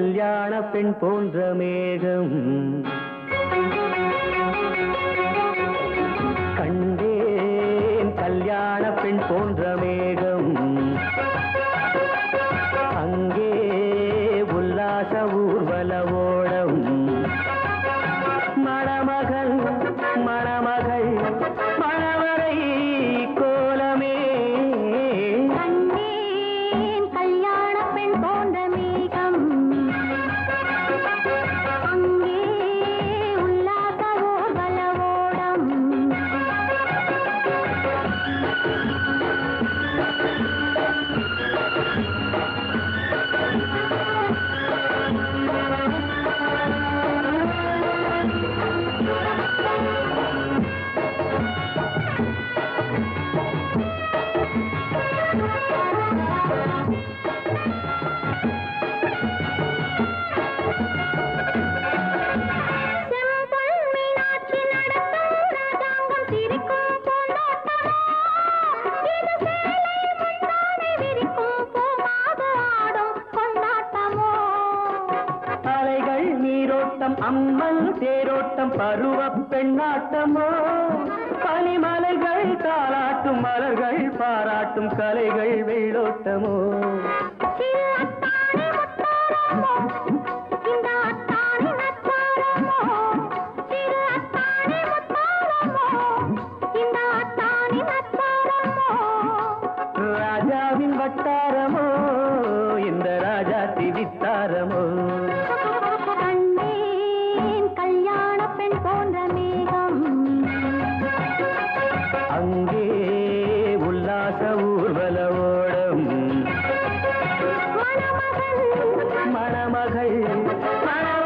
கல்யாண பெண் போன்ற மேகம். கண்டேன் கல்யாண பெண் போன்ற மேகம். அங்கே உல்லாச ஊர்வல ஓடம். மணமகள் மணமகள் நீரோட்டம் அம்மன் தேரோட்டம் பருவ பெண்ணாட்டமோ? பனிமலைகள் தாளாட்டும் மலர்கள் பாராட்டும் கலைகள் வெள்ளோட்டமோ? ராஜாவின் வட்டாரமோ? இந்த ராஜா திவித்தாரமோ? மணமகள் மணமகள் மணவரை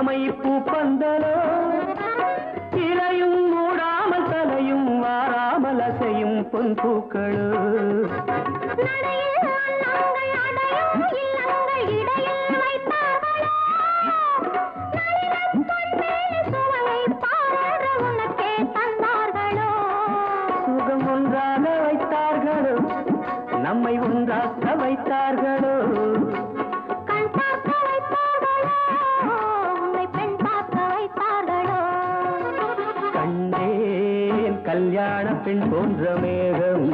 அமைப்பு பந்தலோ? இலையும் மூடாமல் தலையும் வாராமல் அசையும் பொன் பூக்களோ? சுகம் ஒன்றாக வைத்தார்களோ? நம்மை ஒன்றாக்க வைத்தார்களோ? கல்யாண பெண் போன்ற மேகம்.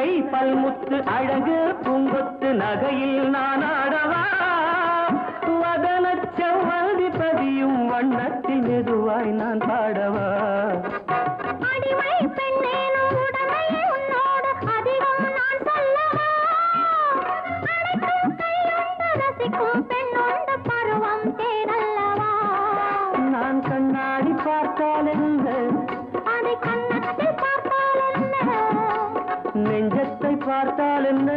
வரிசை பல்முத்து அழகு பூங்கொத்து நகையில் நான் ஆடவா? வதனச் செவ்வந்தி பதியும் வண்ணத்தில் மெதுவாய் நான் பாடவா? பார்த்தால் என்ன